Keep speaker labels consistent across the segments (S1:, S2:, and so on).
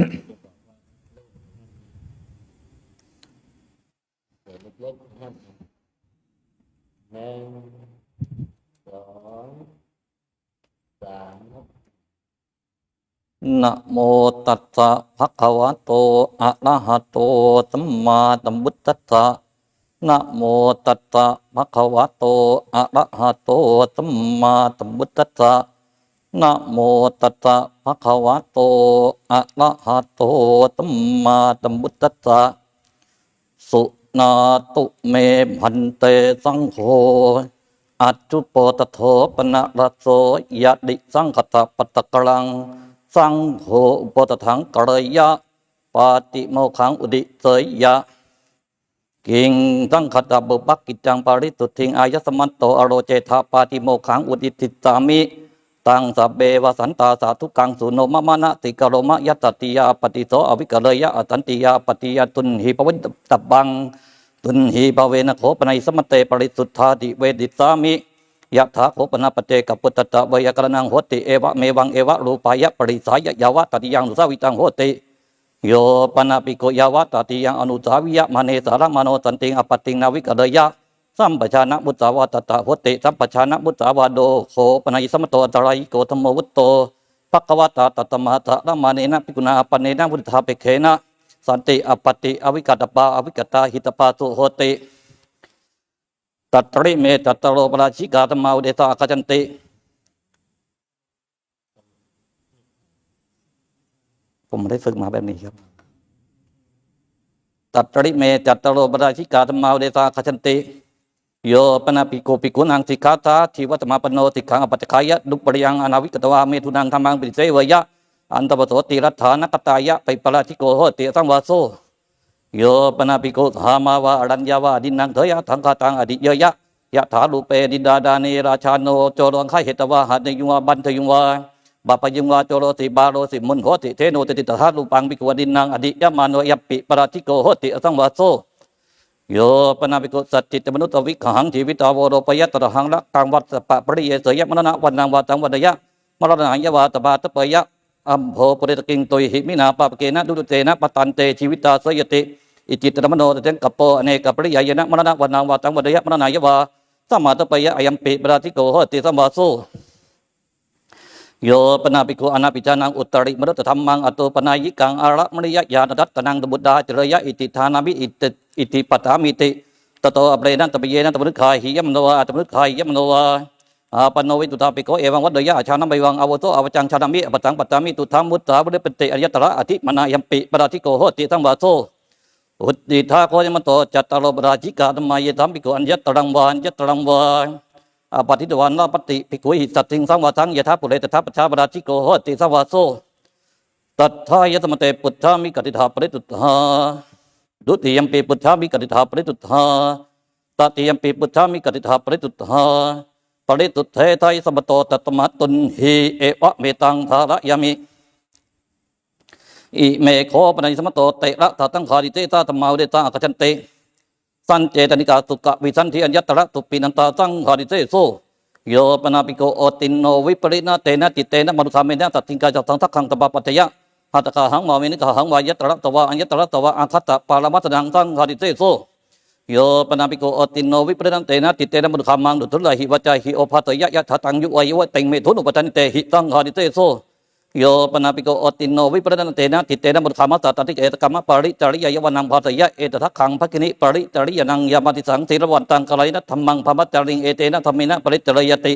S1: เล็กๆนะครับหนึ่งสองสามครับ
S2: นะโมตัสสะภะคะวะโตอะระหะโตสัมมาสัมพุทธัสสะนะโมตัสสะภะคะวะโตอะระหะโตสัมมาสัมพุทธัสสะ นะโมตัสสะภะคะวะโต อะระหะโตสัมมาสัมพุทธัสสะ สุนาตุเมพันเตสังโฆ อัจจุปตโถปนะระโสยะดิสังคตปตะกลัง สังโฆปตถังกรยะ ปาติโมขังอุดิเสยยะ กิงสังคตบุปักกิจจังปาริสุทธิงอายสมันโตอโรเจธาปาติโมขังอุดิติสามิ ตังสัพเบวสันตาสาธุกังสุโนมะมะนะติกะโรมะยัตติยาปฏิโสอวิกะเลยะอตันติยาปฏิยาตุนหิปวิตตบังตุนหีภเวนะโขปนัยสมเตปริสุทธาติเวดิสามิยะถาโขปนาปเจกปุตตะวยกรณังโหติเอวะเมวังเอวะรูปายะปริสายะยาวะตติยังสุสาวิตังโหติโยปนาปิโกยาวะตติยังอนุสาวิยะมเนสารมโนตันติงอปติงนาวิกะเลยะ สัมปชานะมุตตาวาตตะโหติสัมปชานะมุตตาวาโดโขปนัยสมโตอัตระยโกธรรมวุตโตภควตาตตมหะตะละมาเนนะปิกุณาอปเนนะพุทธาเปเคนะสันติอปติอวิกัตปาอวิกตาหิตปาสุโหติตัตริเมตัตโรปราชิกาธรรมาอุเดตาคจันติผมได้ฝึกมาแบบนี้ครับ ตัตริเมจัตตโรปราชิกาธรรมาอุเดตาคจันติ โยปนาปิโกปิกุนังสิกขาตาทิวัตมาปโนติขังอปัจจคายะดุปริยังอนาวิกตวาเมทุนังธรรมังปิเสวยะอันตปโสติรัฐานกตายะไปปราชิโกโหติสังวาโสโยปนาปิโกธามาวาอรัญญาวาดินังเถยะทังคาตังอดิเยยะยะถาลูเปดิดาดานีราชาโนโจโรงไขเหตวาหันยุงวาบันเทยุงวาบาปยุงวาโจโรติบาโรสิมุนโหติเทโนติติตถาลูปังปิกวดินังอดิยะมาโนยัปปิปราชิโกโหติอสังวาโส โยปนาปิโกสัจจิตมนุตตวิขังทีวิตาวโรปยะตระหังละกังวัตสปะปริเยเสยมรณะวันนังวาตังวันยะมรณะยวาตบาตปยะอัมโภปริตกิงตุยหิมินาปาปเกนะดุตุเตนะปตันเตชีวิตาเสยติอิจิตรมโนตเตงกปโปอเนกปริยายนะมรณะวันนังวาตังวันยะมรณะยวาสมาตปยะอยัมปิปราธิโกหติสมวาโส โยปนาปิโกอนาปิจานังอุตริมรตธรรมังอตุปนายิกังอาระมริยญาณรัตนังตบุตดาจรยะอิติธานามิอิติอิติปัฏฐามิติตโตอเปรนันตปเยนันตมนุขายหิยมโนวาตมนุขายหิยมโนวาอาปโนวิตุตาปิโกเอวังวัดเดยะชานัมไบวังอวโตอวจังชานามิอปตังปัตตามิตุธรรมุตตาบุริปติอริยตระอธิมนายัมปิปราธิโกโหติสังวาโสอุตติทาโคยมโตจัตตารบราชิกาธรรมายธรรมปิโกอัญญตรังวาอัญญตรังวาอา ปฏิตวันนาปฏิภิกขุหิสัตถิงสังวาสังยถาปุเรตถาปชาปราชิโกโหติสังวาโสตัทธายตมเตปุทธามิกติธาปริตุธาดุติยมปีปุทธามิกติธาปริตุธาตติยมปีปุทธามิกติธาปริตุธาปริตุเทไทยสมโตตตมะตุนหิเอวะเมตังธารยามิอิเมโคปนัยสมโตเตระตาตังคาริเตตาธรรมาเดตาอคจันเต สันเจตนิกาสุกะวิสันทิอัญญตระตุปินันตาตังคาริเตโซโยปนาปิโกโอตินโนวิปริณาเตนะติตเตนะมนุธาเมนะตัดทิงกาจัตังทักขังตบาปัจจยะหัตถกาหังมาเมนิกาหังวายตระตวะอัญญตระตวะอาคัตตะปารมัตถังตังคาริเตโซโยปนาปิโกโอตินโนวิปริณาเตนะติตเตนะมนุธามังดุทุลหิวัจจหิโอภัตยะยะทัตังยุวัยวะเต็งเมทุนุปตันเตหิตังคาริเตโซ โยปนาปิโกอตินโนวิปรณันเตนะติเตนะบุตขามสัตติเอตกรรมปริจริยวันังภาตยะเอตทักขังภคินิปริจริยนังยามาติสังสีรวันตังกะไรนะธรรมังพมัจจริงเอเตนะธรรมินะปริจริยติ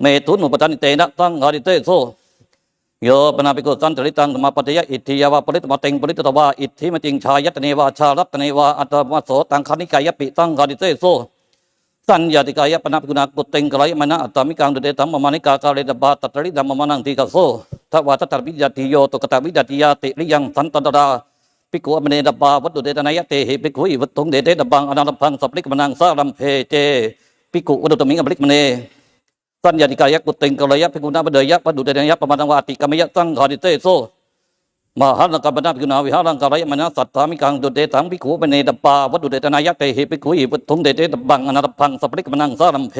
S2: เมตุนุปตันิเตนะตั้งหาริเตโซโยปนาปิโกสันจริตังธรรมปัจยะอิทธิยาวาปริตมเต็งปริตตวาอิทธิมจิงชายตเนวาชารัตเนวาอัตมโสตังคณิกายปิตั้งหาริเตโซ สัญญาติกายปนาปิกุณากุเต็งกลายมนะอัตมิกังดุเดตัมมมานิกากาเลตบาตัตริดัมมานังติกาโซทวาตตรวิญติโยตุกตวิญติยาติริยังสันตตราปิกุอเมเนดบาวัตตุเดตนายะเตหิปิกุอิวัตตุงเดเตดบังอนันตพังสัพลิกมนังสารัมเพเจปิกุอุดตมิงอปลิกมเนสัญญาติกายกุเต็งกลายปิกุณาบเดยะปดุเดตนายะปมานังวาติกามยะสังหาริเตโซ มหาลังกบนาภิกขุนาวิหารังกรายมนะสัตตามิกังดุเดตังภิขุปเนตปาวัดดุเดตนายะเตหิภิขุอิปุถุงเดเตตบังอนัตพังสัพพลิกมนังสารัมเพ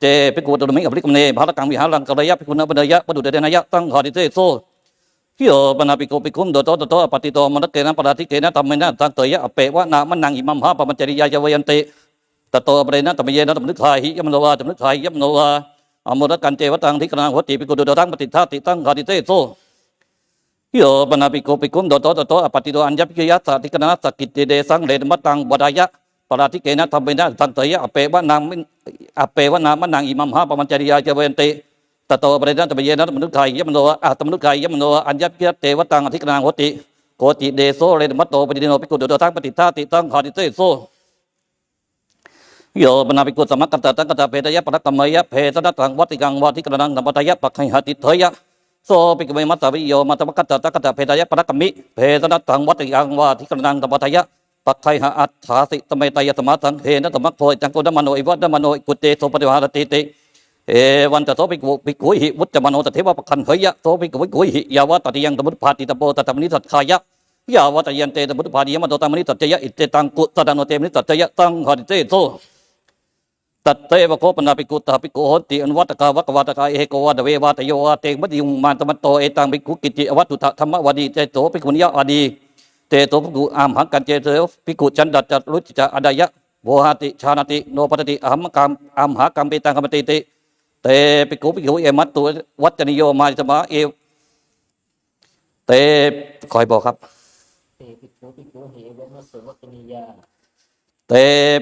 S2: เจภิขุตุมิกับภิกขุเนภารกังวิหารังกรายภิขุนาปเนยะวัดดุเดตนายะตั้งหาริเตโซโยปนาปิโกปิคุมโดโตโตโตปฏิโตมนเกนะปราธิเกนะธรรมนะตังเตยะอเปวะนามันนังอิมัมหาปมัญจริยายวยันติตโตปเรนะตมเยนะตมนึกขายหิยมโนวาตมนึกขายยมโนวาอมรกันเจวตังทิกนังหัวติปิโกโดตังปฏิทัติตังคาติเตโต โยปนาปิโกปิคุมโดโตโตโตปฏิโตอัญญปิยะสติกนัสกิตเดสังเลนมัตังวดายะปราธิเกนะธรรมนะตังเตยะอเปวะนางอเปวะนามันนังอิมัมหาปมัญจริยายเวยันติตโตปริยัตปเยนะมนุษย์ไทยยมโนอะตมนุษย์ไทยยมโนอัญญพิยะเตวตังอธิกนางโหติโกติเดโซเรนมัตโตปฏิโนปิกุโดโตทังปฏิทาติตังคาติเตโซโยปนาปิกุสมัคกัตตังกัตเพตยะปรักกมยะเพตนะตังวัติกังวัติกนังนปัตยะปักขัยหติเถยะ โซปิกเมมัตตวิโยมัตตมกัตตังกัตเพตยะปรักกมิเพตนะตังวัติกังวัติกนังนปัตยะปักขัยหอัตถาสิตเมตยะสมาสังเขนะตมัคโพจังโกดมโนอิวัตมโนกุเตโสปฏิวหารติติเอวันตะโสปิกุปิกุยหิวุจจมโนตเทวะปะคันเหยะโสปิกุปิกุยหิยาวะตติยังตมุตพาติตะโปตตมนิสัตขายะยาวะตยันเตตมุตพาติยมโตตมนิสัตเจยะอิเตตังกุตตะโนเตมนิสัตเจยะตังหะติเตโซ ตัตเตวะโคปนาปิกุตาปิกุหติอันวัตกาวะกวาตกาเอโกวะตเววะตโยวะเตมัตยุงมันตมันโตเอตังปิกุกิจิอวัตตุตะธรรมวดีเจโตปิกุนิยะอดีเตโตปิกุอามหังกันเจโตปิกุจันดัจจรุจิจะอดายะโวหาติชานติโนปตติอหัมกัมอามหากัมเปตังกัมติติเตปิกุปิกุเอมัตตุวัจนิโยมาสมาเอเตคอยบอกครับ
S1: เตปิโกปิโกเหวมัสสวัตนิยา
S2: เต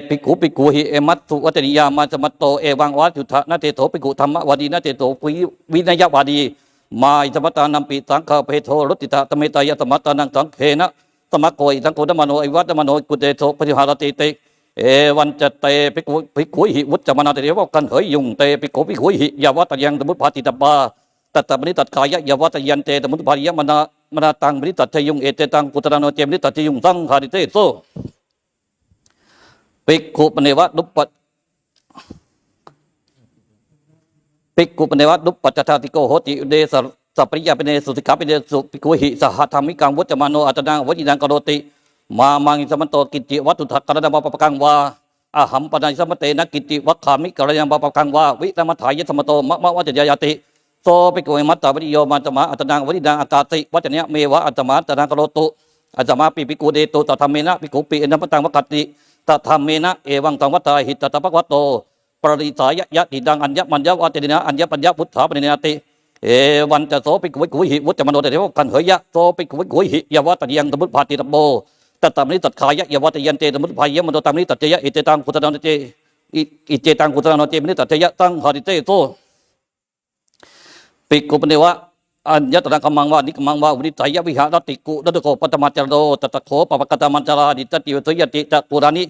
S2: ปิกุปิกุหิเอมัตตุวัจนิยามาสมัตโตเอวังวัตุทะนาเตโตปิกุธรรมวดีนาเตโตวิวินยวาดีมาอิสมัตตานัมปิสังฆเพโทรติตะตเมตายะสมัตตานังสังเขนะสมัคโกอิสังโกดมโนอิวัตมโนกุเตโตปฏิหารติเตเอวันจะเตปิกุปิกุหิวุจจมนาเตเรวกันเหยยุงเตปิกุปิกุหิยาวะตยังตมุตภาติตบาตัตตมนิตัดกายะยาวะตยันเตตมุตภาริยมนามนาตังมนิตัดชยุงเอเตตังกุตระโนเจมนิตัดชยุงสังหาริเตโซ ปิกุปเนวะดุปปปิกุปเนวะดุปปัจจตาติโกโหติเดสสัพปริยาปเนสุสิกาปเนสุปิกุหิสหธรรมิกังวุจจมโนอัตนังวจินังกโรติ มามังสมันโตกิจิวัตถุทักกระดาบปะกังวาอาหัมปนัยสมเตนะกิจิวัคขามิกระยังบปะกังวาวิตรมัถายสมโตมะมะวัจจยติโซปิโกยมัตตาวิโยมัตมะอัตนังวริดังอากาติวัจเนยเมวะอัตมะตนังกโรตุอัตมะปิปิกุเดตุตถาเมนะปิกุปิอนปตังวกติ ตถาเมนะเอวังตังวัตตาหิตตะปะวัตโตปริสายยะติดังอัญญมัญญวัจเนนะอัญญปัญญพุทธาปเนติเอวันจะโสปิกุวิกุหิวุจมโนเตเทวกันเหยยะโสปิกุวิกุหิยวะตยังตมุตภาติตโบตตามนิตัดขายะยวัตยันเตตมุตพายะมโนตามนิตัดเจยะอิเตตังกุตระโนเจอิอิเจตังกุตระโนเจมนิตัดเจยะตังหาริเตโตปิกุปเนวะอัญญตระกมังวะนิกมังวะวินิจายะวิหารติกุดดโกปัตมัจจโรตตะโขปปกตมัจจาราดิตติวสยติจะปุรานิ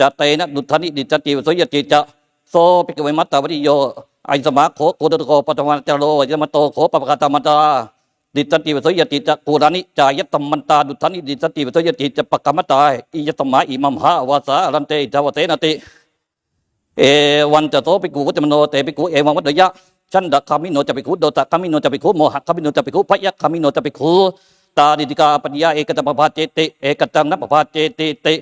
S2: จะเตนะดุทานิดิตติวสยติจะโสปิกเวมัตตาวริโยไอสมาโขกุดดโกปัตมัจโรยมโตโขปปกตมัจจาดิตติวสยติจะกูรานิจายตมันตาดุทันิดิตันติวสยติจะปะกรรมตาอิยตมาอิมัมหาวาสารันเตจาวเตนติเอวันจะโตปิกุจมโนเตปิกุเอวังวัตยะชันดะคามิโนจะปิกุโดตะคามิโนจะปิกุโมหะคามิโนจะปิกุพยะคามิโนจะปิกุตาดิติกาปัญญาเอกตปภาเจติเอกตังนัปภาเจติติ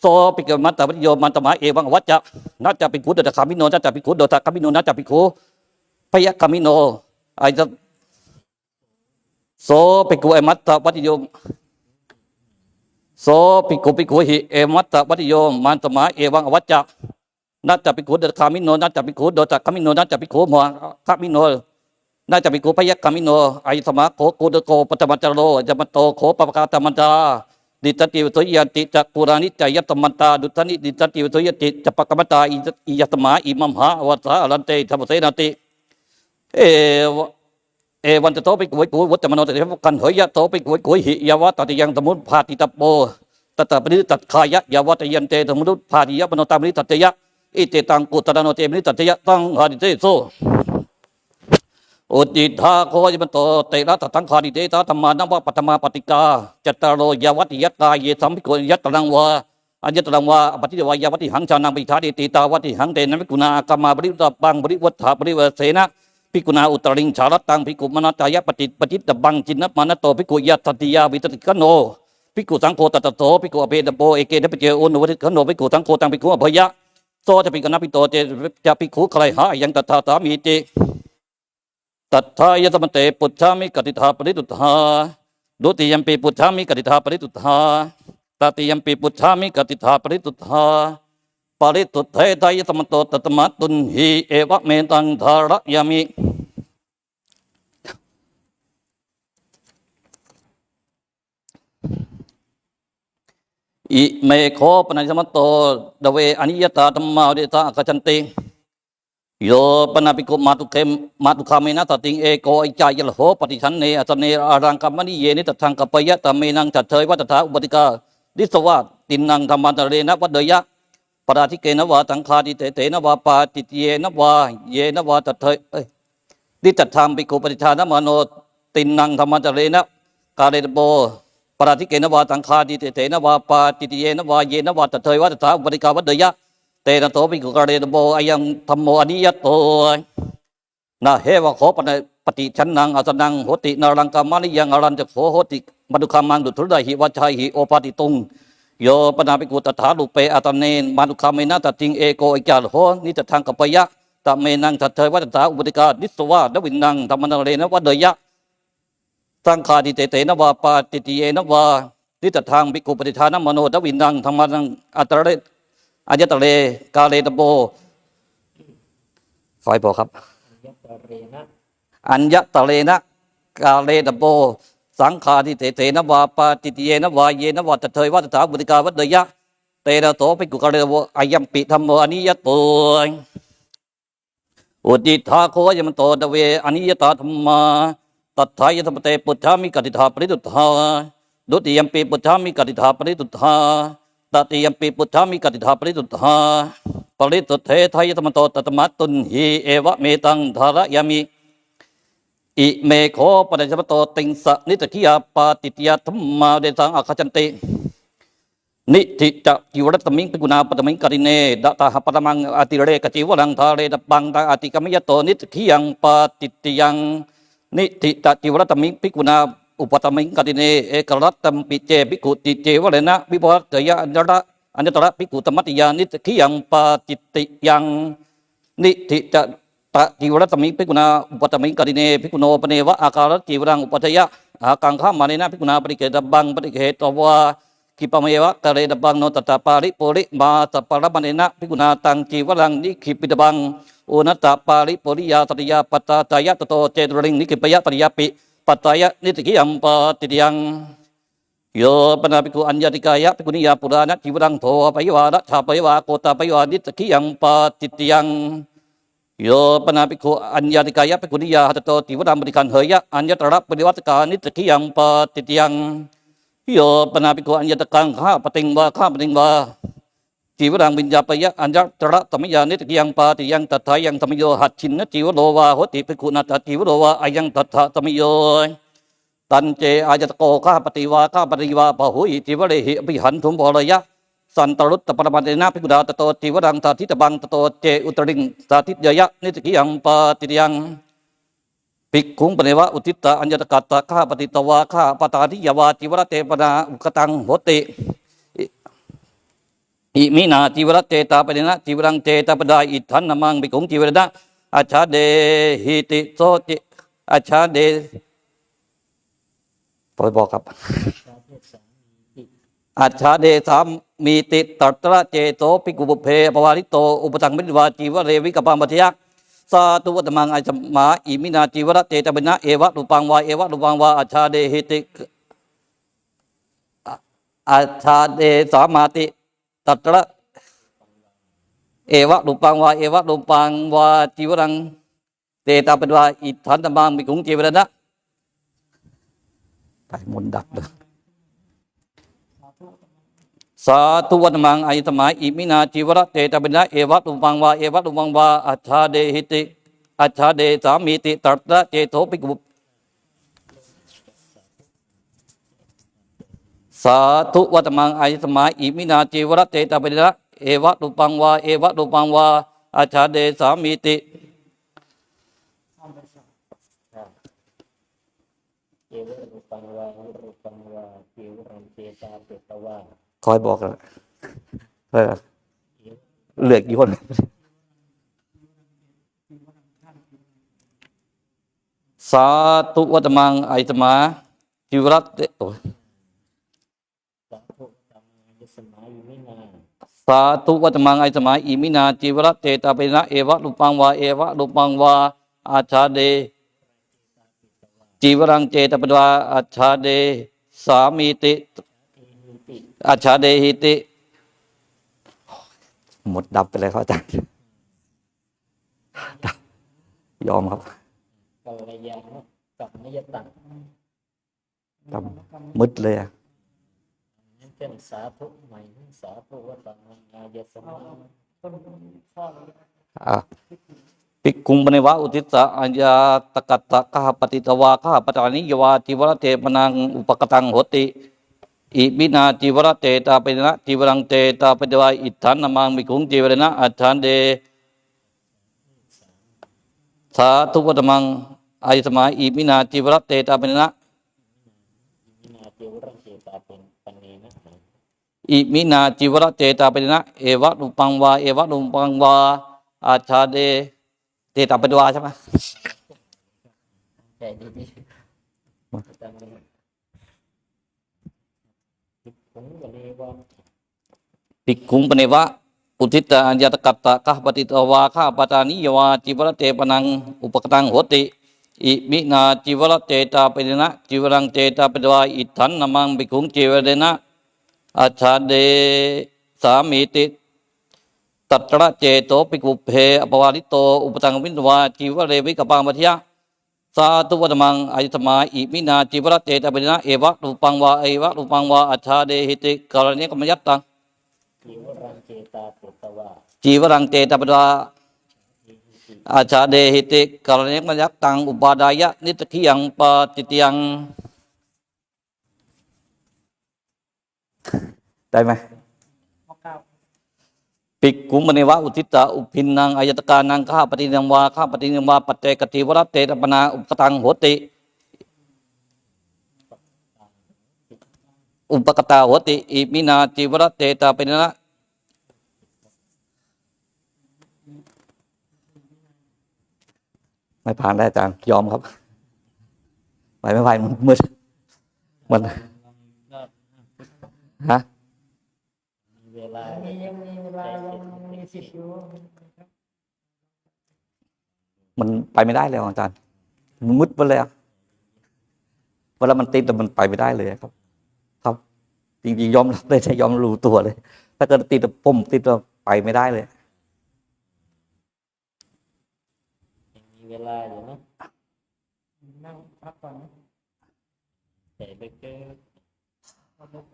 S2: โสปิกมัตตวิโยมันตมะเอวังวัจจะนัจจะปิกุโดตะคามิโนนัจจะปิกุโดตะคามิโนนัจจะปิกุพยะคามิโนไอจะโสปิกุเอมัตตวัติโยมโสปิกุปิกุหิเอมัตตวัติโยมมันตมะเอวังอวัจจะนัจจปิกุเดคามิโนนัจจปิกุโดตะคามิโนนัจจปิกุมหะคามิโนนัจจปิกุพยัคามิโนไอสมะโคกุดโกปตมัจโรจะมโตโคปปกาตมันตา ดิตติวตุยันติจักปุรานิจายตมันตาดุตานิดิตติวตุยติจัปกมตาอิยตมะอิมัมหะวัสสะอรันเตธรรมเสนาติเอวเอวันจะโตไปกุยกุยวัตมโนตเทวกันเหยยะโตไปกุยกุยหิยาวะตติยังสมุนพาติตโปตตะปนิตัดขายะยาวะตยันเตสมุนพาติยะมโนตามนิตัตยะอิเตตังกุตระโนเตมนิตัตยะตังหาดิเตโซ อุติทาโคยมันโตเตระตตังคาดิเตตาธรรมานัวปัตมาปฏิกาจัตตารโรยาวติยัตตาเยสัมภิโกยัตตรังวาอัญญตรังวาปฏิวายาวติหังชานังปิธาดิติตาวัติหังเตนะวิกุณากรรมาบริวตบังบริวัฏฐาบริวเสนะพิกุณาอุตริงชาลตังพิกุมนาตายะปฏิปฏิตบังจินนปมานโตพิกุยัตติยาวิตติกโนพิกุสังโฆตตโตพิกุอเปตโปเอเกนปเจโอนุวัติกโนพิกุสังโฆตังพิกุอภยะโตจะพิกนาปิโตเจจะพิกุใครหายังตถาตามีเต ตัทธายตมเตปุจฉามิกติธาปริตุธาดุติยมปีพุทธามิกติธาปริตุธาตติยมปีพุทธามิกติธาปริตุธาปริตุเทไทยตมโตตตมะตุนหีเอวะเมตังธารยามิอิเมโคปนัญชมโตดเวอนิยตาธรรมาเดตาอคจันติ โยปนาปิโกมาตุเขมมาตุคาเมนะตติงเอโกอิจายลโหปฏิชันเนอตเนอารังกัมมณีเยนิตทังกัปยะตะเมนังจัตเทยวัตถาอุปติกาดิสวาตินังธรรมันตะเรนะวัดเดยะปราธิเกนวาตังคาติเตเตนวาปาติเยนวาเยนวาตัตเทยเอ้ยดิจัตทังปิโกปฏิชานมโนตินังธรรมันตะเรนะกาเรตโบปราธิเกนวาตังคาดิเตเตนวาปาติตเยนวาเยนวาตเทยวัตถาอุปริกาวัดเดยะ ตนะโตปิกุกะเรนโบอายังธรรมโมอนิยตโตนะเฮวะโคปะปฏิชันนังอัสนังโหตินารังกามานิยังอารันจะโขโหติมดุคามังดุทุรไดหิวัชัยหิโอปาติตุงโยปนาปิกุตถาลุเปอัตเนนมาดุคาเมนะตติงเอโกอิจาลโหนิจทังกัปยะตะเมนังตัตเทวัตถาอุปริกาดิสวาดวินนังธรรมนาเรนวัดเดยะสังฆาดิเตเตนวาปาติติเยนวานิตทางบิกุปฏิทานมโนทวินังธรรมนังอัตระเร อายตะเล กาเลตโบขอให้บอกครับ
S1: ยัตตะเรนะ
S2: อัญญตะเลนะกาเลตโบสังฆาดิเตเตนะวาปาติติเยนะวาเยนะวาตะเทยวัตถาบุติกาวัดเดยะเตระโตปิกุกะเรโวอายัมปิธรรมโมอนิยตโตอุติทาโคยมโตตเวอนิยตาธรรมาตัทธายธรรมเตปุถามิกติธาปริตุธาดุติยมปีปุถามิกติธาปริตุธา ตติยมปีปุถามิกติธาปริตุธาปริตุเททายธรรมโตตตมัตตุนหีเอวะเมตังธารยามิอิเมโคปะเดชปโตติงสะนิตถิยาปาติตยาธรรมาเดสังอาคจันตินิติจะจิวรัตมิงปิกุณาปตมิงกริเนดะตาหปตมังอติเรกจิวรังทาเรดบังตาอติกมิยโตนิตขิยังปาติติยังนิติตจิวรัตมิงปิกุณา อุปตมิงกติเนเอกรัตตมปิเจปิกุติเจวเรนะวิภวตยะอัญญระอัญญตระปิกุตมัติยานิตขิยังปาติติยังนิติจะตจิวรัตมิงปิกุณาอุปตมิงกติเนปิกุโนปเนวะอาการจิวรังอุปัฏยะอากังข้ามาเนนะปิกุณาปริเกตบังปริเกตวะกิปะเมวะกะเรดบังโนตตาปาริปุริมาตปารมันเนนะพิกุณาตังจีวรังนิขิปิดบังโอนัตตาปาริปุริยาตติยาปัตตาตายะตโตเจตริงนิขิปยะปริยาปิ ปัตตายะนิติกิยัมปาติติยังโยปนาภิกขุอัญญติกายะภิกุนิยาปุรานะจิวรังโทปยวาระชาปยวาโกตาปยวานิติกิยังปาติติยังโยปนาภิกขุอัญญติกายะภิกุนิยาหัตโตติวรังบริการเหยะอัญญตระปริวัตกานิติกิยังปาติติยังโยปนาปิโกอัญญตกังข้าปติงวาข้าปติงวา จีวรังวิญญาปยะอัญญตระตมยานิตกิยังปาติยังตัทายังตมโยหัดชินนจีวโลวาโหติภิกขุนัตจีวโลวาอายังตัทธาตมโยตันเจอาจตโกข้าปฏิวาข้าปฏิวาปะหุยจีวเรหิอภิหันทุมบรยะสันตรุตตปรมาเดนะภิกขุดาตโตจีวรังตาทิตบังตโตเจอุตริงตาทิยยะนิตกิยังปาติยังภิกขุงปเนวะอุทิตตะอัญญตกัตตะข้าปฏิตวาข้าปตาทิยวาจิวรเตปนาอุกตังโหติ อิมินาจิวรเตตาปเนนะจิวรังเตตาปดาอิทันนมังภิกุงจิวรนะอาชาเดหิติโสติอาชาเดปอยบอกครับอาชาเดสามมีติตัตระเจโตภิกุบุเพปวาริโตอุปตังมิวาจีวเรวิกปามปทยะสาธุวัตมังอาจมาอิมินาจีวรเจตบินะเอวะรูปังวาเอวะรูปังวาอาชาเดหิติอะอาชาเดสามาติ ตัตระเอวะรูปังวาเอวะรูปังวาจีวรัง เตตาปดวาอิทันตมังมิกุงจีวรนะไปมนดับเลยสาธุวัตมังอายตมายอิมินาจิวระเตตบินะเอวะตุมังวาเอวะตุมังวาอัจฉาเดหิติอัจฉาเดสามีติตัตระเจโตปิกุป สาธุวัตมังอายตมายอิมินาจิวระเตตบินะเอวะตุปังวาเอวะตุมังวาอัจฉาเดสามีติ
S1: เจวะรูปังวารูปังวาเจวรังเจตาเปตวา
S2: คอยบอกกันเออเหลือกี่คนสาธุวัตมังไอตมาจิวรเตโอ้ย
S1: สาธุธรรมังยสมายุมินา
S2: สาธุวัตมังไอสมัยอิมินาจิวรเตตาเปนะเอวะรูปังวาเอวะรูปังวาอาชาเดจิวรังเจตปดวาอาชาเด สามีติ
S1: เอหิติ
S2: อาชาเดหิติ หมดดับไปเลยครับอาจารย์ดับยอมครับ
S1: กัลยาณกับมยตัง
S2: ดับมืดเลยอะ
S1: นั่น เป็นสาธุใหม่สาธุวัตมังยสมาต้นข้อ
S2: อะปิกคุงปนิวะอุทิสะอัญญาตกัตตะกหปฏิตวาข้าปตานิยวาจิวรเตปนังอุปกตังโหติอิบินาจิวรเตตาเปนะจิวรังเตตาเปดวาอิทานนามังมิคุงจิวรณะอัฏฐานเดสาธุวัตมังอายสมาอิมินาจิวรเตตาเปนะ
S1: มินา จวรเจตาเป็นปันเนนะ
S2: อิมินาจิวรเตตาเปนะเอวะรูปังวาเอวะรูปังวาอาชาเดเตตาเปดวาใช่ไหม
S1: ใจดีๆตั้งนี้ติดผงกันเลยว่า
S2: ปิกคุงปเนวะอุทิตาอัญญาตกัตตะกหปฏิตวาข้าปตานิยวาจิวรเตปนังอุปกตังโหติ อิมินาจิวรเตตาเปนะจิวรังเตตาเปดวาอิทันนามังปิคุงจิวรณะอาชาเดสามีติตัตระเจโตปิกุเพอปวาริโตอุปตังวินวาจิวเรวิกปังมัทยะสาธุวัตมังอายุตมาอิมินาจิวรเตตะเปนะเอวะรูปังวาเอวะรูปังวาอัชชาเดหิติกรณีกมยัตตัง
S1: จิวรังเจตาปุตตวา
S2: จีวรังเตตะเปดวา อาชาเดหิติกรณีกมยัตตังอุปาดายะ นิตขิยังปฏิติยัง ได้ไหม
S1: ข้อเก้า
S2: ปิกกุมเนวะอุทิตะอุพินนังอายตกานังข้าปฏินังวาข้าปฏินังวาปัจเจกติวรเตตปนาอุปตังโหติ อุปกตาโหติอิมินาจิวรเตตาเป็นนะ ไม่ผ่านได้อาจารย์ยอมครับ ไปไม่ไหวมันมืดมัน
S1: ก็
S2: ฮะ
S1: มีเวลา
S3: มียังมีเวลายังมีสิทธิ์อยู่
S2: มันไปไม่ได้เลยอาจารย์มันมืดไปเลยอะเวลามันติดแต่มันไปไม่ได้เลยครับ ครับจริงๆยอมรับเลยใช่ยอมรู้ตัวเลย ถ้าเกิดติดแต่ผมติดแล้วไปไม่ได้เลย
S1: ยังมี เวลาอยู่นะ
S3: นั่งพักก่อนนะ
S1: แต่เบเกอร์
S3: เอาลุก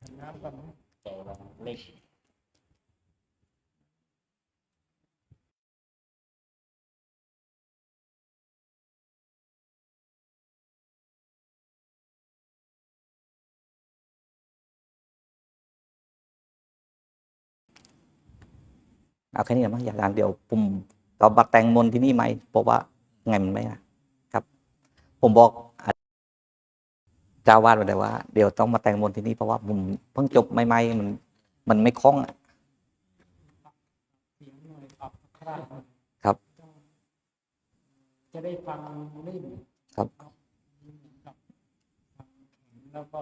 S3: อาบน้ำก่อนนะ
S1: ใจวันเล็ก
S2: เอาแค่นี้มั้งอย่างนั้นเดี๋ยวผม เรามาแต่งมนต์ที่นี่ไหมเพราะว่าไงมันไม่อะครับ ผมบอกอาเจ้าวาดไว้เลยว่าเดี๋ยวต้องมาแต่งมนต์ที่นี่เพราะว่าผมเพิ่งจบใหม่ๆมัน มันไม่คล่องอะ
S3: เสียงหน่อยปรับคราดหน่อย
S2: ครับ
S3: จะได้ฟังลื่น
S2: ครับ
S3: ครับฟังแข็งแล้วก็